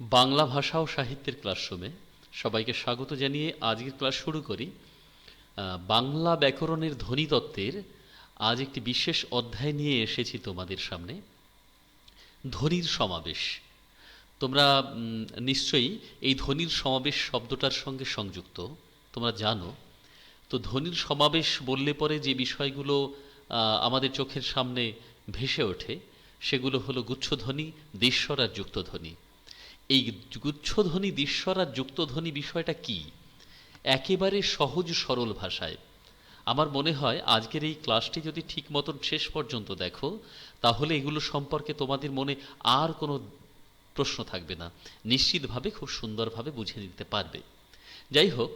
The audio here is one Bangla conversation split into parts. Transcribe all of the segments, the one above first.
বাংলা ভাষা ও সাহিত্যের ক্লাসরুমে সবাইকে স্বাগত জানিয়ে আজকের ক্লাস শুরু করি। বাংলা ব্যাকরণের ধ্বনিতত্ত্বের আজ একটি বিশেষ অধ্যায় নিয়ে এসেছি তোমাদের সামনে। ধ্বনির সমাবেশ। তোমরা নিশ্চয়ই এই ধ্বনির সমাবেশ শব্দটার সঙ্গে সংযুক্ত, তোমরা জানো। তো ধ্বনির সমাবেশ বললে পরে যে বিষয়গুলো আমাদের চোখের সামনে ভেসে ওঠে, সেগুলো হলো গুচ্ছধ্বনি দৃশ্যর আর যুক্তধ্বনি এই গুচ্ছধ্বনি দৃশ্যর আর যুক্তধ্বনি বিষয়টা কি? একেবারে সহজ, সরল ভাষায়। আমার মনে হয় আজকের এই ক্লাসটি যদি ঠিক মতন শেষ পর্যন্ত দেখো, তাহলে এগুলো সম্পর্কে তোমাদের মনে আর কোনো প্রশ্ন থাকবে না। নিশ্চিতভাবে খুব সুন্দরভাবে বুঝে নিতে পারবে। যাই হোক,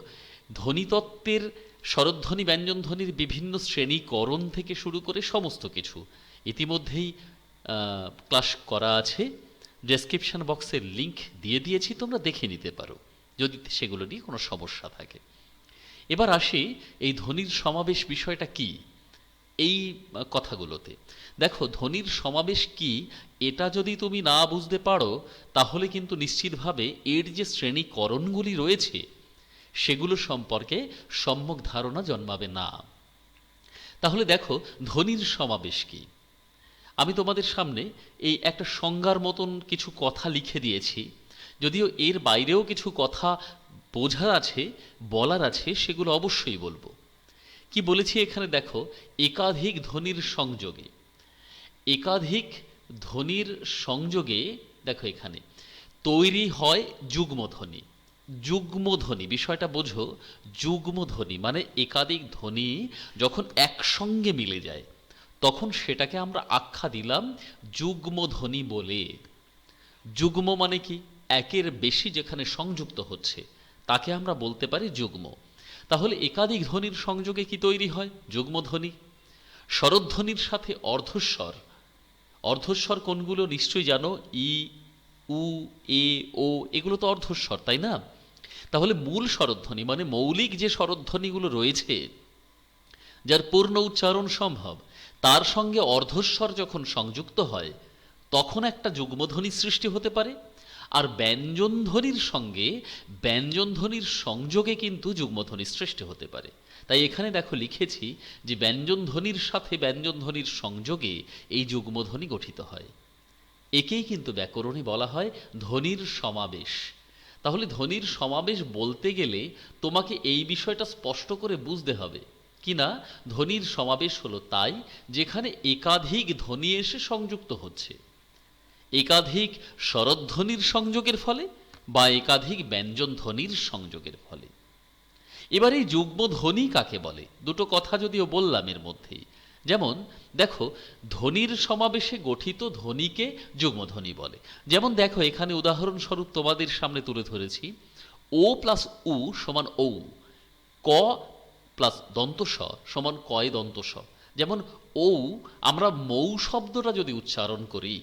ধ্বনিতত্ত্বের স্বরধ্বনি ব্যঞ্জনধ্বনির বিভিন্ন শ্রেণীকরণ থেকে শুরু করে সমস্ত কিছু ইতিমধ্যেই ক্লাস করা আছে। ডেসক্রিপশন বক্সের লিংক দিয়ে দিয়েছি, তোমরা দেখে নিতে পারো, যদি সেগুলো নিয়ে কোনো সমস্যা থাকে। এবার আসি এই ধ্বনির সমাবেশ বিষয়টা কি? এই কথাগুলোতে। দেখো ধ্বনির সমাবেশ কি? এটা যদি তুমি না বুঝতে পারো, তাহলে কিন্তু নিশ্চিতভাবে এর যে শ্রেণীকরণগুলি রয়েছে, সেগুলো সম্পর্কে সম্যক ধারণা জন্মাবে না। তাহলে দেখো ধ্বনির সমাবেশ কি? আমি তোমাদের সামনে এই একটা সংজ্ঞার মতন কিছু কথা লিখে দিয়েছি। যদিও এর বাইরেও কিছু কথা বোঝার আছে, বলার আছে, সেগুলো অবশ্যই বলব। কি বলেছি এখানে দেখো, একাধিক ধ্বনির সংযোগে। একাধিক ধ্বনির সংযোগে, দেখো এখানে, তৈরি হয় যুগ্মধ্বনি। যুগ্মধ্বনি, বিষয়টা বোঝো, যুগ্মধ্বনি মানে একাধিক ধ্বনি যখন একসঙ্গে মিলে যায়। তখন সেটাকে আমরা আখ্যা দিলাম যুগ্মধ্বনি বলে। যুগ্ম মানে কি? একের বেশি যেখানে সংযুক্ত হচ্ছে, তাকে আমরা বলতে পারি যুগ্ম। তাহলে একাধিক ধ্বনির সংযোগে কি তৈরি হয়? যুগ্মধ্বনি। স্বরধ্বনির সাথে অর্ধস্বর। অর্ধস্বর কোনগুলো? নিশ্চয়ই জানো, ই, উ, এ, ও, এগুলো তো অর্ধস্বর, তাই না? তাহলে মূল স্বরধ্বনি মানে মৌলিক যে স্বরধ্বনিগুলো রয়েছে, যার পূর্ণ উচ্চারণ সম্ভব তার সঙ্গে অর্ধস্বর যখন সংযুক্ত হয়, তখন একটা যুগ্মধ্বনি সৃষ্টি হতে পারে, আর ব্যঞ্জনধ্বনির সঙ্গে ব্যঞ্জনধ্বনির সংযোগে কিন্তু যুগ্মধ্বনি সৃষ্টি হতে পারে। তাই এখানে দেখো লিখেছি যে ব্যঞ্জনধ্বনির সাথে ব্যঞ্জনধ্বনির সংযোগে এই যুগ্মধ্বনি গঠিত হয়। একেই কিন্তু ব্যাকরণে বলা হয় ধ্বনির সমাবেশ। তাহলে ধ্বনির সমাবেশ বলতে গেলে তোমাকে এই বিষয়টা স্পষ্ট করে বুঝতে হবে কি না ধ্বনির সমাবেশ হলো তাই যেখানে একাধিক ধ্বনি এসে সংযুক্ত হচ্ছে। একাধিক স্বরধ্বনির সংযোগের ফলে বা একাধিক ব্যঞ্জন ধ্বনির সংযোগের ফলে। এবার এই যুগ্ম ধ্বনি কাকে বলে? দুটো কথা যদিও বললাম এর মধ্যেই। যেমন, দেখো ধ্বনির সমাবেশে গঠিত ধ্বনিকে যুগ্মধ্বনি বলে। যেমন, দেখো, এখানে উদাহরণস্বরূপ তোমাদের সামনে তুলে ধরেছি। ও প্লাস উ সমান ঔ। ক প্লাস দন্ত স সমান কয় দন্ত স যেমন, ঔ, আমরা মৌ শব্দটা যদি উচ্চারণ করি,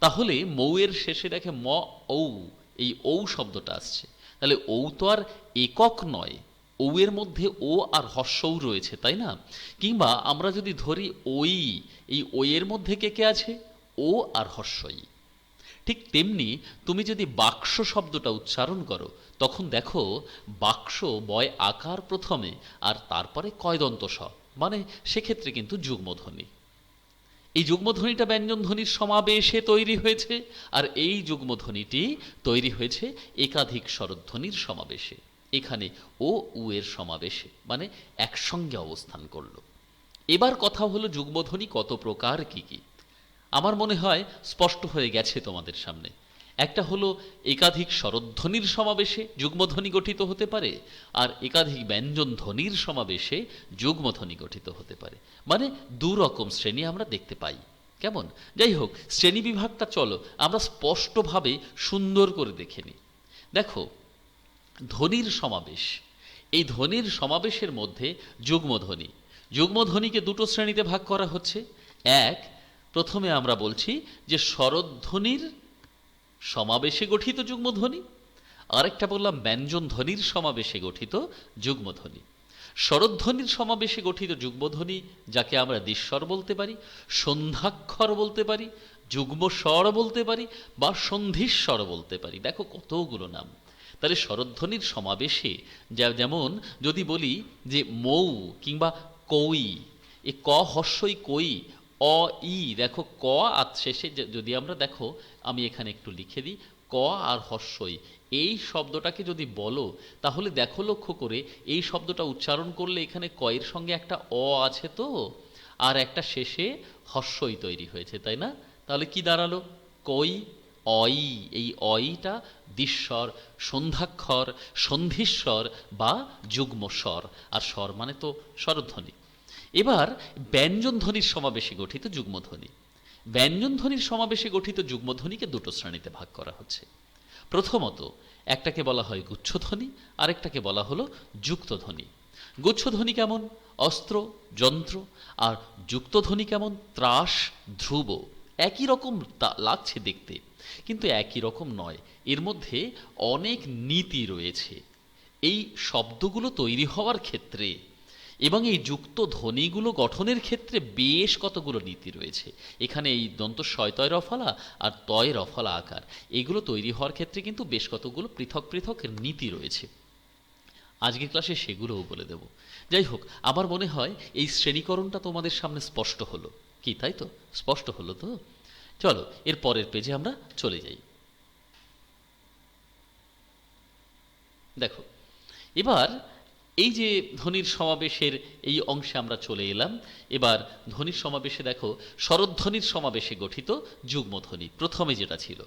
তাহলে মৌয়ের শেষে দেখে ম, ঔ, এই ঔ শব্দটা আসছে। তাহলে ঔ তো আর একক নয় ঔ এর মধ্যে ও আর হর্ষৌ রয়েছে, তাই না? কিংবা আমরা যদি ধরি ওই এই ওই এর মধ্যে কে কে আছে? ও আর হর্ষই। ঠিক তেমনি তুমি যদি বাক্স শব্দটা উচ্চারণ করো, তখন দেখো বাক্স বয় আকার প্রথমে আর তারপরে কয়দন্ত স মানে সেক্ষেত্রে কিন্তু যুগ্মধ্বনি। এই যুগ্মধ্বনিটা ব্যঞ্জনধ্বনির সমাবেশে তৈরি হয়েছে আর এই যুগ্মধ্বনিটি তৈরি হয়েছে একাধিক স্বরধ্বনির সমাবেশে। এখানে ও, উ এর সমাবেশে মানে একসঙ্গে অবস্থান করল। এবার কথা হলো যুগ্মধ্বনি কত প্রকার কি কি। আমার মনে হয় স্পষ্ট হয়ে গেছে তোমাদের সামনে। একটা হলো একাধিক স্বরধ্বনির সমাবেশে যুগ্মধ্বনি গঠিত হতে পারে, আর একাধিক ব্যঞ্জন ধ্বনির সমাবেশে যুগ্মধ্বনি গঠিত হতে পারে। মানে দু রকম শ্রেণি আমরা দেখতে পাই। কেমন? যাই হোক, শ্রেণি বিভাগটা চলো, আমরা স্পষ্টভাবে সুন্দর করে দেখে নিই। দেখো, ধ্বনির সমাবেশ। এই ধ্বনির সমাবেশের মধ্যে যুগ্মধ্বনি। যুগ্মধ্বনিকে দুটো শ্রেণীতে ভাগ করা হচ্ছে। এক প্রথমে আমরা বলছি যে স্বরধ্বনির সমাবেশে গঠিত যুগ্মধ্বনি, আরেকটা বললাম ব্যঞ্জন ধ্বনির সমাবেশে গঠিত যুগ্মধ্বনি। স্বরধ্বনির সমাবেশে গঠিত যুগ্মধ্বনি যাকে আমরা দৃশ্বর বলতে পারি, সন্ধ্যাক্ষর বলতে পারি যুগ্ম স্বর বলতে পারি বা সন্ধিস্বর বলতে পারি। দেখো কতগুলো নাম। তাহলে স্বরধ্বনির সমাবেশে যা যেমন যদি বলি যে মৌ কিংবা কই, এ ক হস্যই কই অ, ই, দেখো, ক আর শেষে যদি আমরা দেখো, আমি এখানে একটু লিখে দিই, ক আর হস্যই এই শব্দটাকে যদি বলো, তাহলে দেখো লক্ষ্য করে, এই শব্দটা উচ্চারণ করলে এখানে কয়ের সঙ্গে একটা অ আছে তো, আর একটা শেষে হস্যই তৈরি হয়েছে, তাই না? তাহলে কি দাঁড়াল? কই, অই, এই অইটা দিশ্বর, সন্ধ্যাক্ষর সন্ধিস্বর বা যুগ্মস্বর। আর স্বর মানে তো স্বরধ্বনি। এবার ব্যঞ্জনধ্বনির সমাবেশে গঠিত যুগ্মধ্বনি ব্যঞ্জনধ্বনির সমাবেশে গঠিত যুগ্মধ্বনিকে দুটো শ্রেণীতে ভাগ করা হচ্ছে। প্রথমত, একটাকে বলা হয় গুচ্ছধ্বনি আরেকটাকে বলা হলো যুক্তধ্বনি গুচ্ছধ্বনি কেমন? অস্ত্র, যন্ত্র, আর যুক্তধ্বনি কেমন? ত্রাস, ধ্রুব। একই রকম লাগছে দেখতে, কিন্তু একই রকম নয়। এর মধ্যে অনেক নীতি রয়েছে। এই শব্দগুলো তৈরি হওয়ার ক্ষেত্রে এবং এই যুক্ত ধ্বনিগুলো গঠনের ক্ষেত্রে বেশ কতগুলো নীতি রয়েছে। এখানে এই দন্ত শয়তয় রফলা আর তয়, রফলা আকার, এগুলো তৈরি হওয়ার ক্ষেত্রে কিন্তু বেশ কতগুলো পৃথক পৃথক নীতি রয়েছে। আজকের ক্লাসে সেগুলোও বলে দেব। যাই হোক, আমার মনে হয় এই শ্রেণীকরণটা তোমাদের সামনে স্পষ্ট হলো। কি, তাই তো? স্পষ্ট হলো তো? চলো, এর পরের পেজে আমরা চলে যাই। দেখো, এবার এই যে ধ্বনির সমাবেশের এই অংশে আমরা চলে এলাম। এবার ধ্বনির সমাবেশে দেখো শরধ্বনির সমাবেশে গঠিত যুগ্মধ্বনি প্রথমে যেটা ছিল।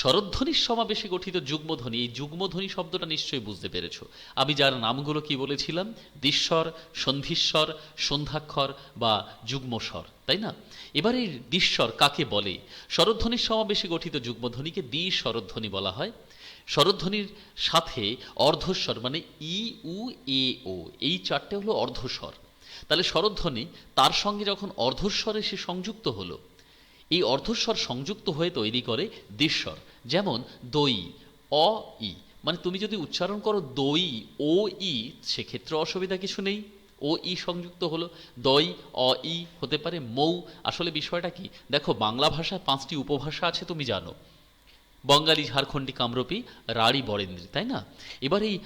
শরধ্বনির সমাবেশে গঠিত যুগ্মধ্বনি এই যুগ্মধ্বনি শব্দটা নিশ্চয়ই বুঝতে পেরেছ। আমি যার নামগুলো কি বলেছিলাম? দিস্বর সন্ধিস্বর সন্ধ্যাক্ষর বা যুগ্মস্বর, তাই না? এবার এই দিস্বর কাকে বলে? শরধ্বনির সমাবেশে গঠিত যুগ্মধ্বনিকে দ্বি শরধ্বনি বলা হয়। স্বরধ্বনির সাথে অর্ধস্বর মানে ই উ এ ও এই চারটে হলো অর্ধস্বর। তাহলে স্বরধ্বনি তার সঙ্গে যখন অর্ধস্বরে সে সংযুক্ত হলো, এই অর্ধস্বর সংযুক্ত হয়ে তৈরি করে দিস্বর যেমন দই অ ই মানে তুমি যদি উচ্চারণ করো দই ও ই সেক্ষেত্রে অসুবিধা কিছু নেই। ও ই সংযুক্ত হলো, দই অ ই হতে পারে মৌ। আসলে বিষয়টা কি? দেখো, বাংলা ভাষায় পাঁচটি উপভাষা আছে, তুমি জানো। বঙ্গালী ঝাড়খণ্ডী কামরূপী রাঢ়ী বরেন্দ্রী, তাই না? এবার এই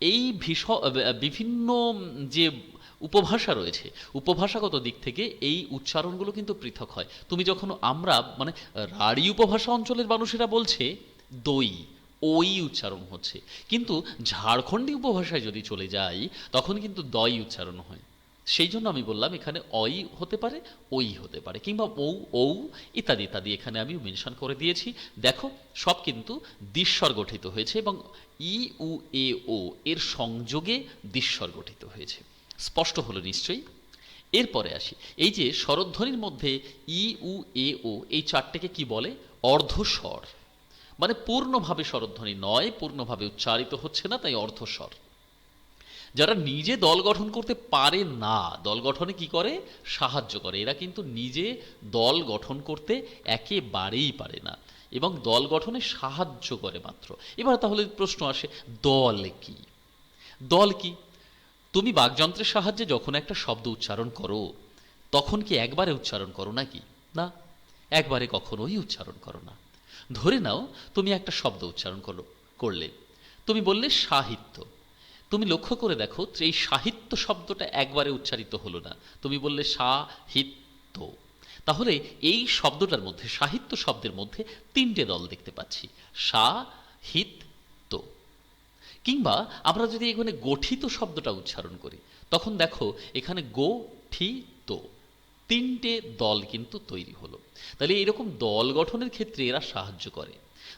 এই ভীষ বিভিন্ন যে উপভাষা রয়েছে, উপভাষাগত দিক থেকে এই উচ্চারণগুলো কিন্তু পৃথক হয়। তুমি যখন আমরা মানে রাঢ়ী উপভাষা অঞ্চলের মানুষেরা বলছে, দই, ওই উচ্চারণ হচ্ছে। কিন্তু ঝাড়খণ্ডী উপভাষায় যদি চলে যাই, তখন কিন্তু দই উচ্চারণ হয়। সেই জন্য আমি বললাম, এখানে অই হতে পারে, ওই হতে পারে, কিংবা ঔ ঔ ইত্যাদি ইত্যাদি এখানে আমি মেনশন করে দিয়েছি। দেখো, সব কিন্তু দিস্বর গঠিত হয়েছে এবং ই, উ, এ, ও এর সংযোগে দিস্বর গঠিত হয়েছে। স্পষ্ট হলো নিশ্চয়ই? এরপরে আসি। এই যে স্বরধ্বনির মধ্যে ই, উ, এ, ও এই চারটেকে কি বলে? অর্ধস্বর। মানে পূর্ণভাবে স্বরধ্বনি নয়, পূর্ণভাবে উচ্চারিত হচ্ছে না, তাই অর্ধস্বর। যারা নিজে দল গঠন করতে পারে না, দল গঠনে কি করে? সাহায্য করে। এরা কিন্তু নিজে দল গঠন করতে একেবারেই পারে না এবং দল গঠনে সাহায্য করে মাত্র। এবার তাহলে প্রশ্ন আসে, দল কি? দল কি? তুমি বাকযন্ত্রের সাহায্যে যখন একটা শব্দ উচ্চারণ করো, তখন কি একবারে উচ্চারণ করো নাকি? না, একবারে কখনোই উচ্চারণ করো না। ধরে নাও, তুমি একটা শব্দ উচ্চারণ করল, করলে। তুমি বললে সাহিত্য। তুমি লক্ষ্য করে দেখো, এই সাহিত্য শব্দটা একবারে উচ্চারিত হলো না। তুমি বললে সাহিত্য। তাহলে এই শব্দটার মধ্যে, সাহিত্য শব্দের মধ্যে তিনটে দল দেখতে পাচ্ছি, সাহিত্য। কিংবা আমরা যদি এখানে গঠিত শব্দটা উচ্চারণ করি, তখন দেখো এখানে গঠিত তিনটে দল কিন্তু তৈরি হলো। তাহলে এরকম দল গঠনের ক্ষেত্রে এরা সাহায্য করে।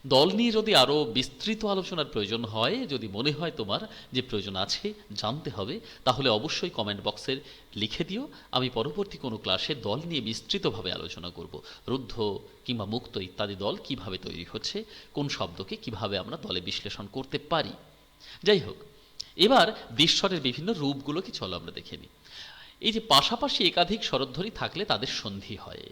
দল নিয়ে যদি আরও বিস্তৃত আলোচনার প্রয়োজন হয়, যদি মনে হয় তোমার যে প্রয়োজন আছে, জানতে হবে, তাহলে অবশ্যই কমেন্ট বক্সের লিখে দিও। আমি পরবর্তী কোনো ক্লাসে দল নিয়ে বিস্তৃতভাবে আলোচনা করব। রুদ্ধ কিংবা মুক্ত ইত্যাদি দল কীভাবে তৈরি হচ্ছে, কোন শব্দকে কীভাবে আমরা দলে বিশ্লেষণ করতে পারি। যাই হোক, এবার বিশ্বরের বিভিন্ন রূপগুলোকে চলো আমরা দেখে নিই। এই যে পাশাপাশি একাধিক স্বরধ্বনি থাকলে তাদের সন্ধি হয়।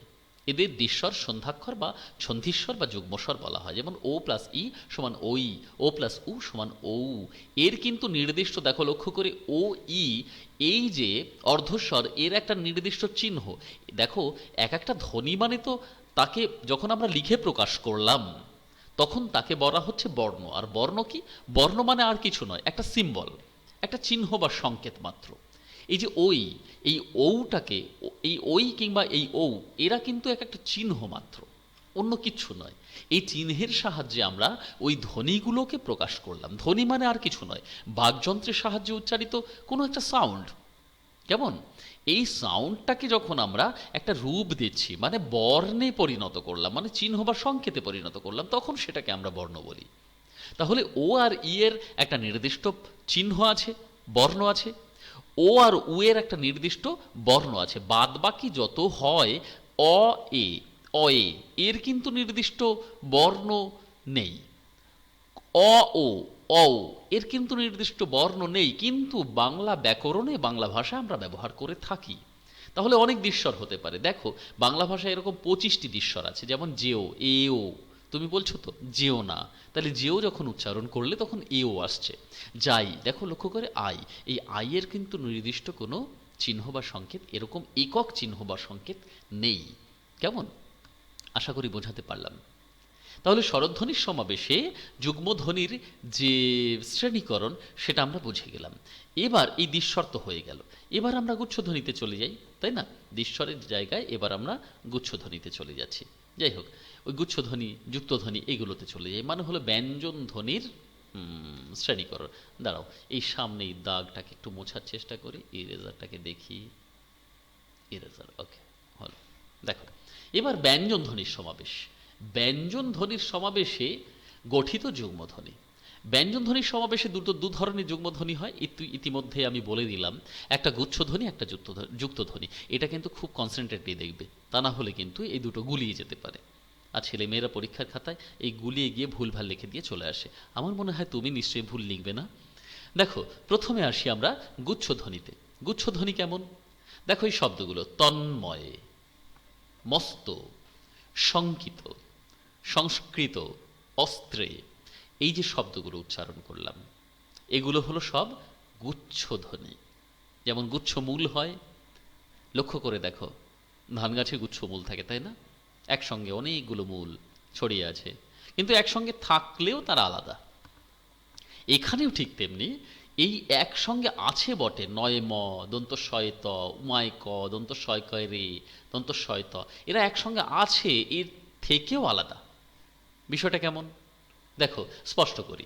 এদের দৃশ্বর সন্ধ্যাক্ষর বা সন্ধিস্বর বা যুগ্মস্বর বলা হয়। যেমন ও প্লাস ই সমান ওই, ও প্লাস উ সমান ও এর কিন্তু নির্দিষ্ট, দেখো লক্ষ্য করে, ও, ই, এই যে অর্ধস্বর, এর একটা নির্দিষ্ট চিহ্ন। দেখো, এক একটা ধ্বনি মানে তো তাকে যখন আমরা লিখে প্রকাশ করলাম, তখন তাকে বলা হচ্ছে বর্ণ। আর বর্ণ কি? বর্ণ মানে আর কিছু নয়, একটা সিম্বল একটা চিহ্ন বা সংকেত মাত্র। এই যে ওই এই ঔটাকে, এই ওই কিংবা এই ঔ, এরা কিন্তু এক একটা চিহ্ন মাত্র, অন্য কিচ্ছু নয়। এই চিহ্নের সাহায্যে আমরা ওই ধ্বনিগুলোকে প্রকাশ করলাম। ধ্বনি মানে আর কিছু নয় বাকযন্ত্রের সাহায্যে উচ্চারিত কোনো একটা সাউন্ড কেমন? এই সাউন্ডটাকে যখন আমরা একটা রূপ দিচ্ছি মানে বর্ণে পরিণত করলাম মানে চিহ্ন বা সংকেতে পরিণত করলাম, তখন সেটাকে আমরা বর্ণ বলি। তাহলে ও আর ই এর একটা নির্দিষ্ট চিহ্ন আছে, বর্ণ আছে ও আর উ এর একটা নির্দিষ্ট বর্ণ আছে। বাদ বাকি যত হয়, অ, এ অ, এ, এর কিন্তু নির্দিষ্ট বর্ণ নেই। অ, ও, অ এর কিন্তু নির্দিষ্ট বর্ণ নেই, কিন্তু বাংলা ব্যাকরণে বাংলা ভাষা আমরা ব্যবহার করে থাকি। তাহলে অনেক দৃশ্বর হতে পারে। দেখো, বাংলা ভাষায় এরকম পঁচিশটি দৃশ্বর আছে, যেমন যেও এও তুমি বলছো তো, যেও না। তাহলে যেও যখন উচ্চারণ করলে তখন এও আসছে। যাই, দেখো লক্ষ্য করে আই। এই আইয়ের কিন্তু নির্দিষ্ট কোনো চিহ্ন বা সংকেত, এরকম একক চিহ্ন বা সংকেত নেই। কেমন? আশা করি বোঝাতে পারলাম। তাহলে স্বরধ্বনির সমাবেশে যুগ্মধ্বনির যে শ্রেণীকরণ, সেটা আমরা বুঝে গেলাম। এবার এই দৃশ্বর তো হয়ে গেল। এবার আমরা গুচ্ছধ্বনিতে চলে যাই, তাই না? দৃশ্বরের জায়গায় এবার আমরা গুচ্ছধ্বনিতে চলে যাচ্ছি। যাই হোক, ওই গুচ্ছধ্বনি, যুক্তধ্বনি এইগুলোতে চলে যায় মানে হলো ব্যঞ্জন ধ্বনির শ্রেণীকরণ। দাঁড়াও, এই সামনে এই দাগটাকে একটু মোছার চেষ্টা করি এই রেজারটাকে দেখি। ইরেজার ওকে হলো। দেখো, এবার ব্যঞ্জন ধ্বনির সমাবেশ। ব্যঞ্জন ধ্বনির সমাবেশে গঠিত যুগ্মধ্বনি ব্যঞ্জন ধ্বনির সমাবেশে দুটো দু ধরনের যুগ্মধ্বনি হয়। ইতি- ইতিমধ্যে আমি বলে দিলাম, একটা গুচ্ছধ্বনি একটা যুক্ত যুক্তধ্বনি এটা কিন্তু খুব কনসেন্ট্রেটলি দেখবে। তা না হলে কিন্তু এই দুটো গুলিয়ে যেতে পারে। আর ছেলেমেয়েরা পরীক্ষার খাতায় এই গুলিয়ে গিয়ে ভুলভাল লিখে দিয়ে চলে আসে। আমার মনে হয় তুমি নিশ্চয়ই ভুল লিখবে না। দেখো, প্রথমে আসি আমরা গুচ্ছধ্বনিতে গুচ্ছধ্বনি কেমন? দেখো এই শব্দগুলো, তন্ময়, মস্ত, শঙ্কিত, সংস্কৃত, অস্ত্রে। এই যে শব্দগুলো উচ্চারণ করলাম, এগুলো হলো সব গুচ্ছধ্বনি। যেমন গুচ্ছমূল হয়, লক্ষ্য করে দেখো, ধান গাছে গুচ্ছমূল থাকে, তাই না? একসঙ্গে অনেকগুলো মূল ছড়িয়ে আছে, কিন্তু একসঙ্গে থাকলেও তারা আলাদা। এখানেও ঠিক তেমনি, এই একসঙ্গে আছে বটে, নয় ম দন্ত শয়ত উমায় ক দন্ত শয় রে দন্ত শয়ত এরা একসঙ্গে আছে, এর থেকেও আলাদা। বিষয়টা কেমন? দেখো, স্পষ্ট করি।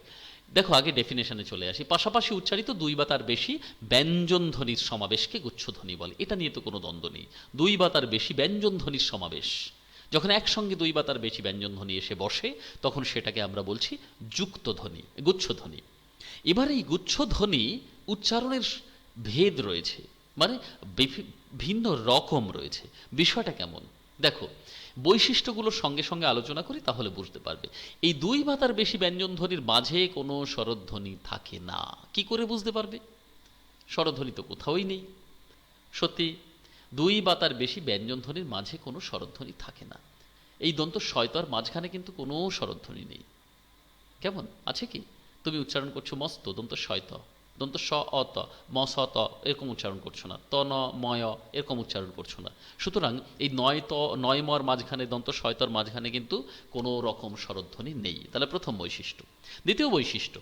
দেখো, আগে ডেফিনেশনে চলে আসি। পাশাপাশি উচ্চারিত দুই বা তার বেশি ব্যঞ্জন ধ্বনির সমাবেশকে গুচ্ছধ্বনি বলে। এটা নিয়ে তো কোনো দ্বন্দ্ব নেই। দুই বা তার বেশি ব্যঞ্জন ধ্বনির সমাবেশ। যখন একসঙ্গে দুই বা তার বেশি ব্যঞ্জন ধ্বনি এসে বসে, তখন সেটাকে আমরা বলছি যুক্ত ধ্বনি গুচ্ছধ্বনি। এবার এই গুচ্ছধ্বনি উচ্চারণের ভেদ রয়েছে মানে ভিন্ন রকম রয়েছে। বিষয়টা কেমন? দেখো বৈশিষ্ট্যগুলোর সঙ্গে সঙ্গে আলোচনা করি, তাহলে বুঝতে পারবে। এই দুই বা তার বেশি ব্যঞ্জন ধ্বনির মাঝে কোনো স্বরধ্বনি থাকে না। কি করে বুঝতে পারবে? স্বরধ্বনি তো কোথাওই নেই। সত্যি, দুই বা তার বেশি ব্যঞ্জন ধ্বনির মাঝে কোনো স্বরধ্বনি থাকে না। এই দন্ত শয়তার মাঝখানে কিন্তু কোনো স্বরধ্বনি নেই। কেমন? আছে কি? তুমি উচ্চারণ করছ মস্ত দন্ত শয়ত। দন্ত স অত ম স ত এরকম উচ্চারণ করছ না। ত ন ময় এরকম উচ্চারণ করছ না। সুতরাং এই নয় ত নয় মর মাঝখানে, দন্ত শয়তর মাঝখানে কিন্তু কোনো রকম স্বরধ্বনি নেই। তাহলে প্রথম বৈশিষ্ট্য। দ্বিতীয় বৈশিষ্ট্য,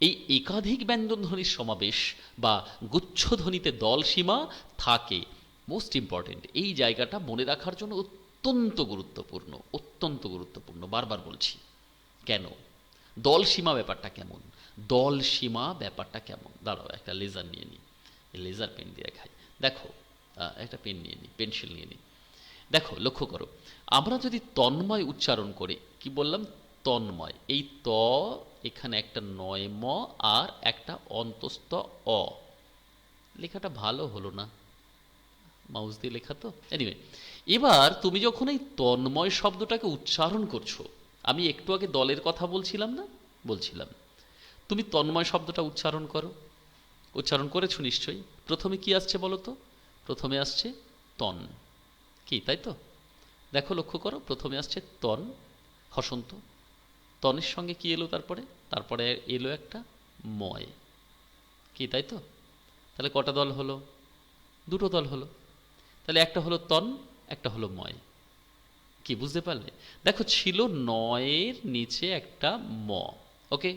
এই একাধিক ব্যঞ্জনধ্বনির সমাবেশ বা গুচ্ছধ্বনিতে দল সীমা থাকে। মোস্ট ইম্পর্টেন্ট এই জায়গাটা মনে রাখার জন্য অত্যন্ত গুরুত্বপূর্ণ অত্যন্ত গুরুত্বপূর্ণ। বারবার বলছি। কেন? দল সীমা ব্যাপারটা কেমন? দল সীমা ব্যাপারটা কেমন? দাঁড়াও, একটা লেজার নিয়ে নিই লেজার পেন দিয়ে খাই দেখো একটা পেন নিয়ে নিই পেন্সিল নিয়ে নিই দেখো, লক্ষ্য করো, আমরা যদি তন্ময় উচ্চারণ করি, কি বললাম? তন্ময়। এই ত এখানে একটা নয় ম আর একটা অন্তস্থ অ। লেখাটা ভালো হলো না। মাউস দিয়ে লেখা তো? এনিওয়ে এবার তুমি যখন এই তন্ময় শব্দটাকে উচ্চারণ করছ আমি একটু আগে দলের কথা বলছিলাম না? বলছিলাম। তুমি তন্ময় শব্দটা উচ্চারণ করো। উচ্চারণ করেছ নিশ্চয়ই। প্রথমে কি আসছে বলো তো? প্রথমে আসছে তন। কি, তাই তো? দেখো, লক্ষ্য করো, প্রথমে আসছে তন। হসন্ত। তনের সঙ্গে কি এলো তারপরে? তারপরে এলো একটা ময়। কি, তাই তো? তাহলে কটা দল হলো? দুটো দল হলো। তাহলে একটা হলো তন, একটা হলো ময়। কি বুঝতে পারলে? দেখো, ছিল নয়ের নিচে একটা ম, ওকে?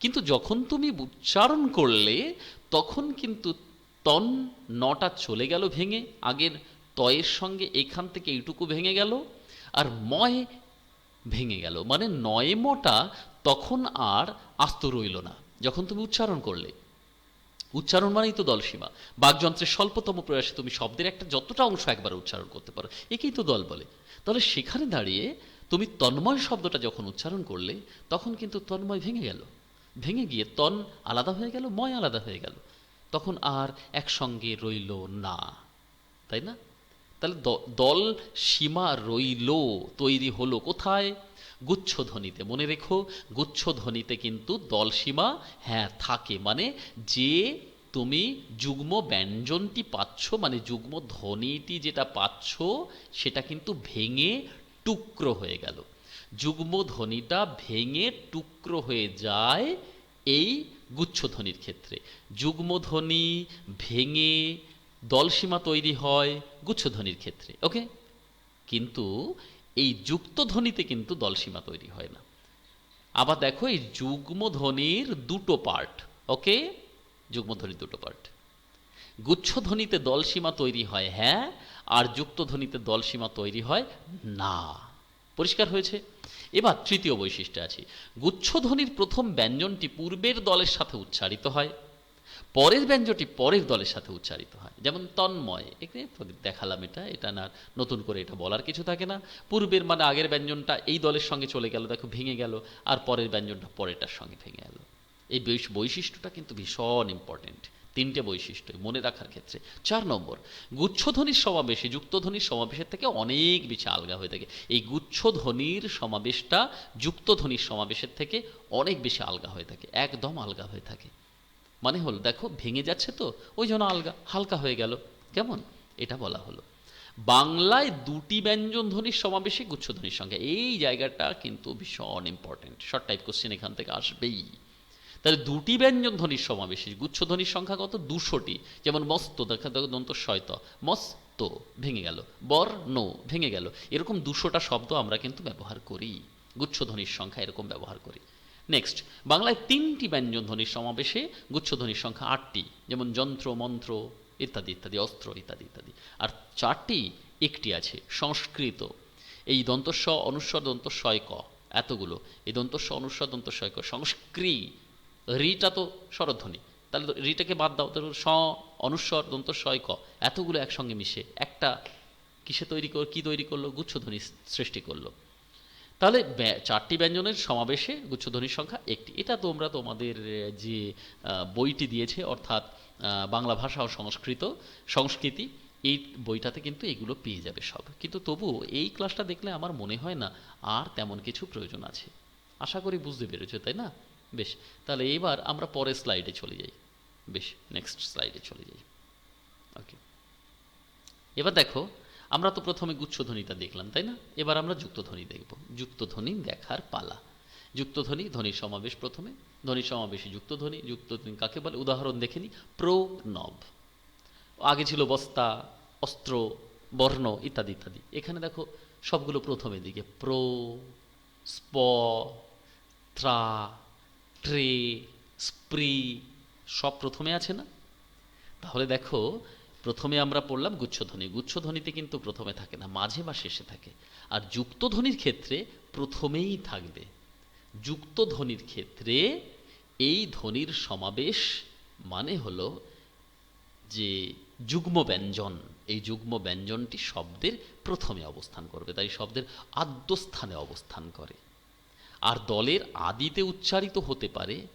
কিন্তু যখন তুমি উচ্চারণ করলে, তখন কিন্তু তন নটা চলে গেল ভেঙে, আগের তয়ের সঙ্গে এখান থেকে এইটুকু ভেঙে গেল, আর ময় ভেঙে গেল। মানে নয় মটা তখন আর আস্ত রইল না, যখন তুমি উচ্চারণ করলে। উচ্চারণ মানেই তো দলসীমা। বাকযন্ত্রের স্বল্পতম প্রয়াসে তুমি শব্দের একটা যতটা অংশ একবার উচ্চারণ করতে পারো, একেই তো দল বলে। তাহলে সেখানে দাঁড়িয়ে তুমি তন্ময় শব্দটা যখন উচ্চারণ করলে, তখন কিন্তু তন্ময় ভেঙে গেল। ভেঙে গিয়ে তন আলাদা হয়ে গেল, ময় আলাদা হয়ে গেল। তখন আর একসঙ্গে রইল না, তাই না? তাহলে দল সীমা রইল, তৈরি হলো কোথায়? গুচ্ছধ্বনিতে মনে রেখো, গুচ্ছধ্বনিতে কিন্তু দল সীমা হ্যাঁ থাকে মানে যে তুমি যুগ্ম ব্যঞ্জনটি পাচ্ছ মানে যুগ্ম ধ্বনিটি যেটা পাচ্ছ, সেটা কিন্তু ভেঙে টুকরো হয়ে গেল। যুগ্ম ধ্বনিটা ভেঙে টুকরো হয়ে যায় এই গুচ্ছধ্বনির ক্ষেত্রে। যুগ্মধ্বনি ভেঙে দলসীমা তৈরি হয় গুচ্ছধ্বনির ক্ষেত্রে, ওকে? কিন্তু এই যুক্ত ধ্বনিতে কিন্তু দলসীমা তৈরি হয় না। আবার দেখো, এই যুগ্মধ্বনির দুটো পার্ট, ওকে? যুগ্মধ্বনির দুটো পার্ট গুচ্ছধ্বনিতে দলসীমা তৈরি হয় হ্যাঁ আর যুক্তধ্বনিতে দলসীমা তৈরি হয়, না। পরিষ্কার হয়েছে? এবার তৃতীয় বৈশিষ্ট্য আছে। গুচ্ছধ্বনির প্রথম ব্যঞ্জনটি পূর্বের দলের সাথে উচ্চারিত হয়, পরের ব্যঞ্জনটি পরের দলের সাথে উচ্চারিত হয়। যেমন তন্ময় এখানে দেখালাম এটা এটা না, নতুন করে এটা বলার কিছু থাকে না। পূর্বের মানে আগের ব্যঞ্জনটা এই দলের সঙ্গে চলে গেল, দেখো, ভেঙে গেল, আর পরের ব্যঞ্জনটা পরেরটার সঙ্গে ভেঙে গেল। এই বৈশ- বৈশিষ্ট্যটা কিন্তু ভীষণ ইম্পর্টেন্ট তিনটে বৈশিষ্ট্য মনে রাখার ক্ষেত্রে। চার নম্বর, গুচ্ছধ্বনির সমাবেশে, যুক্তধ্বনির সমাবেশের থেকে অনেক বেশি আলগা হয়ে থাকে। এই গুচ্ছধ্বনির সমাবেশটা যুক্তধ্বনির সমাবেশের থেকে অনেক বেশি আলগা হয়ে থাকে, একদম আলগা হয়ে থাকে। মানে হলো, দেখো, ভেঙে যাচ্ছে তো, ওই জন্য আলগা, হালকা হয়ে গেল। কেমন? এটা বলা হলো। বাংলায় দুটি ব্যঞ্জন ধ্বনির সমাবেশে গুচ্ছধ্বনির সংখ্যা এই জায়গাটা কিন্তু ভীষণ ইম্পর্টেন্ট শর্ট টাইপ কোশ্চেন এখান থেকে আসবেই। তাহলে দুটি ব্যঞ্জন ধ্বনির সমাবেশে, গুচ্ছধ্বনির সংখ্যা কত? দুশোটি। যেমন মস্ত, দেখা দন্ত শয়ত। মস্ত ভেঙে গেল। বর নো ভেঙে গেল। এরকম দুশোটা শব্দ আমরা কিন্তু ব্যবহার করি। গুচ্ছধ্বনির সংখ্যা এরকম ব্যবহার করি। নেক্সট বাংলায় তিনটি ব্যঞ্জন ধ্বনির সমাবেশে গুচ্ছধ্বনির সংখ্যা আটটি। যেমন যন্ত্র, মন্ত্র, ইত্যাদি ইত্যাদি, অস্ত্র, ইত্যাদি ইত্যাদি। আর চারটি, একটি আছে, সংস্কৃত। এই দন্তস্ব অনুস্বর দন্তস্বয় ক এতগুলো। এই দন্তস্ব অনুস্বর দন্তস্বয় ক সংস্কৃ রিটা তো স্বরধ্বনি। তাহলে রিটাকে বাদ দাও, তাহলে স অনুস্বর দন্তস্বয় ক, এতগুলো একসঙ্গে মিশে একটা কিসে তৈরি কর, কি তৈরি করল? গুচ্ছধ্বনি সৃষ্টি করল। তাহলে চারটি ব্যঞ্জনের সমাবেশে গুচ্ছধ্বনির সংখ্যা একটি। এটা তোমরা তোমাদের যে বইটি দিয়েছে, অর্থাৎ বাংলা ভাষা ও সংস্কৃত, সংস্কৃতি, এই বইটাতে কিন্তু এগুলো পেয়ে যাবে সব। কিন্তু তবুও এই ক্লাসটা দেখলে আমার মনে হয় না আর তেমন কিছু প্রয়োজন আছে। আশা করি বুঝতে পেরেছ, তাই না? বেশ, তাহলে এবার আমরা পরের স্লাইডে চলে যাই। বেশ নেক্সট স্লাইডে চলে যাই। ওকে এবার দেখো, আমরা তো প্রথমে গুচ্ছধ্বনিটা দেখলাম, তাই না? এবার আমরা যুক্তধ্বনি দেখব। যুক্তধ্বনি দেখার পালা। যুক্তধ্বনি ধ্বনির সমাবেশ প্রথমে। ধ্বনির সমাবেশে যুক্ত যুক্তধ্বনি যুক্তধ্বনি কাকে বলে? উদাহরণ দেখে নিই প্রনব আগে ছিল বস্তা, অস্ত্র, বর্ণ ইত্যাদি ইত্যাদি। এখানে দেখো, সবগুলো প্রথমে দিকে প্রো, স্প, ত্রা ট্রে স্প্রি সব প্রথমে আছে না? তাহলে দেখো, প্রথমে আমরা পড়লাম গুচ্ছধ্বনি। গুচ্ছধ্বনিতে কিন্তু প্রথমে থাকে না, মাঝে বা শেষে থাকে। আর যুক্তধ্বনির ক্ষেত্রে প্রথমেই থাকবে। যুক্তধ্বনির ক্ষেত্রে এই ধ্বনির সমাবেশ মানে হলো যে যুগ্ম ব্যঞ্জন এই যুগ্ম ব্যঞ্জনটি শব্দের প্রথমে অবস্থান করবে, তাই শব্দের আদ্যস্থানে অবস্থান করে। আর দলের আদিতে উচ্চারিত হতে পারে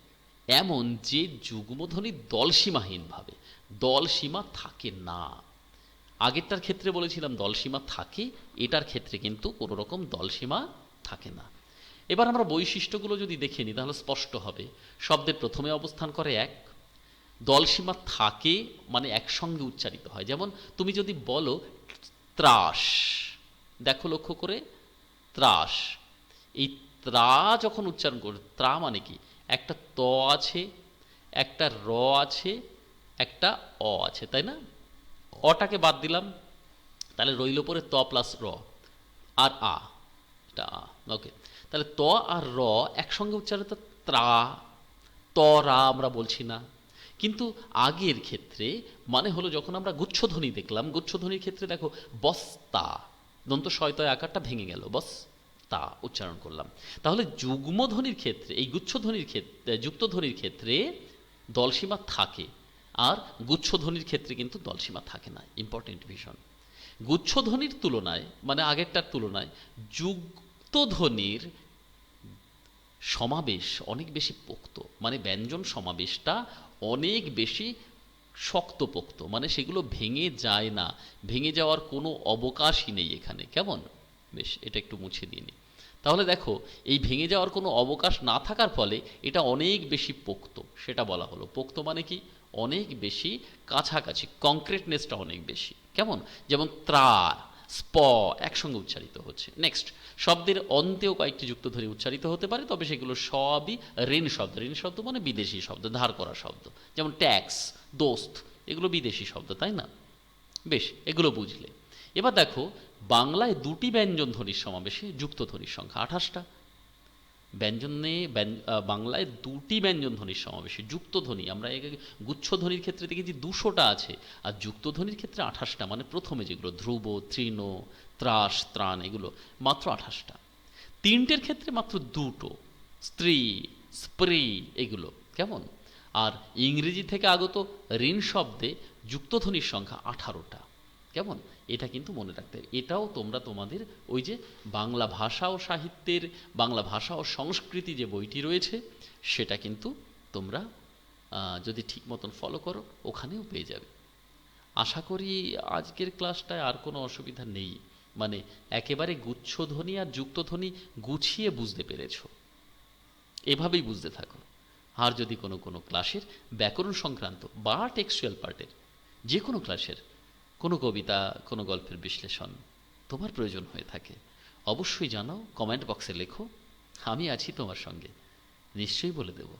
এমন যে যুগ্মধ্বনি দলসীমাহীনভাবে দলসীমা থাকে না। আগেরটার ক্ষেত্রে বলেছিলাম দলসীমা থাকে, এটার ক্ষেত্রে কিন্তু কোনো রকম দলসীমা থাকে না। এবার আমরা বৈশিষ্ট্যগুলো যদি দেখে নিই, তাহলে স্পষ্ট হবে। শব্দের প্রথমে অবস্থান করে এক। দলসীমা থাকে মানে একসঙ্গে উচ্চারিত হয়। যেমন তুমি যদি বলো ত্রাস, দেখো লক্ষ্য করে, ত্রাস। এই ত্রা যখন উচ্চারণ করো ত্রা মানে কি? একটা ত আছে, একটা র আছে, একটা অ আছে, তাই না? অটাকে বাদ দিলাম, তাহলে রইল পরে ত প্লাস র, আর আ, এটা আ ওকে তাহলে ত আর র একসঙ্গে উচ্চারিত ত্রা, ত, রা আমরা বলছি না। কিন্তু আগের ক্ষেত্রে মানে হলো যখন আমরা গুচ্ছধ্বনি দেখলাম গুচ্ছধ্বনির ক্ষেত্রে দেখো, বস্তা, দন্ত শয়তয় আকারটা ভেঙে গেল বস তা উচ্চারণ করলাম। তাহলে যুগ্মধ্বনির ক্ষেত্রে, এই গুচ্ছধ্বনির ক্ষেত্রে, যুক্তধ্বনির ক্ষেত্রে দলসীমা থাকে আর গুচ্ছধ্বনির ক্ষেত্রে কিন্তু দলসীমা থাকে না। ইম্পর্টেন্ট ভীষণ। গুচ্ছধ্বনির তুলনায় মানে আগেরটার তুলনায় যুক্তধ্বনির সমাবেশ অনেক বেশি পোক্ত। মানে ব্যঞ্জন সমাবেশটা অনেক বেশি শক্তপোক্ত। মানে সেগুলো ভেঙে যায় না। ভেঙে যাওয়ার কোনো অবকাশই নেই এখানে। কেমন? বেশ, এটা একটু মুছে দিয়ে নিই তাহলে দেখো, এই ভেঙে যাওয়ার কোনো অবকাশ না থাকার ফলে এটা অনেক বেশি পোক্ত, সেটা বলা হলো। পোক্ত মানে কি? অনেক বেশি কাছাকাছি কংক্রিটনেসটা অনেক বেশি। কেমন? যেমন ত্রার, স্প একসঙ্গে উচ্চারিত হচ্ছে। নেক্সট শব্দের অন্তেও কয়েকটি যুক্ত ধরে উচ্চারিত হতে পারে, তবে সেগুলো সবই ঋণ শব্দ। ঋণ শব্দ মানে বিদেশি শব্দ, ধার করা শব্দ। যেমন ট্যাক্স দোস্ত, এগুলো বিদেশি শব্দ, তাই না? বেশ, এগুলো বুঝলে। এবার দেখো বাংলায় দুটি ব্যঞ্জন ধ্বনির সমাবেশে যুক্ত ধ্বনির সংখ্যা আঠাশটা। ব্যঞ্জনে ব্যঞ্জ- আহ, বাংলায় দুটি ব্যঞ্জন ধ্বনির সমাবেশে যুক্ত ধ্বনি। আমরা গুচ্ছ ধ্বনির ক্ষেত্রে দেখেছি দুশোটা আছে আর যুক্ত ধ্বনির ক্ষেত্রে আঠাশটা মানে প্রথমে যেগুলো ধ্রুব তৃণ ত্রাস ত্রাণ এগুলো মাত্র আঠাশটা। তিনটের ক্ষেত্রে মাত্র দুটো স্ত্রী স্প্রি এগুলো কেমন? আর ইংরেজি থেকে আগত ঋণ শব্দে যুক্তধ্বনির সংখ্যা আঠারোটা। কেমন? এটা কিন্তু মনে রাখতে হবে। এটাও তোমরা তোমাদের ওই যে বাংলা ভাষা ও সাহিত্যের, বাংলা ভাষা ও সংস্কৃতি যে বইটি রয়েছে, সেটা কিন্তু তোমরা যদি ঠিক মতন ফলো করো, ওখানেও পেয়ে যাবে। আশা করি আজকের ক্লাসটায় আর কোনো অসুবিধা নেই। মানে একেবারে গুচ্ছধ্বনি আর যুক্তধ্বনি গুছিয়ে বুঝতে পেরেছ। এভাবেই বুঝতে থাকো। আর যদি কোনো কোনো ক্লাসের ব্যাকরণ সংক্রান্ত বা টেক্সচুয়াল পার্টের যে কোনো ক্লাসের কোনো কবিতা, কোনো গল্পের বিশ্লেষণ তোমার প্রয়োজন হয়ে থাকে। অবশ্যই জানাও, কমেন্ট বক্সে লেখো, আমি আছি তোমার সঙ্গে। নিশ্চয়ই বলে দেবো।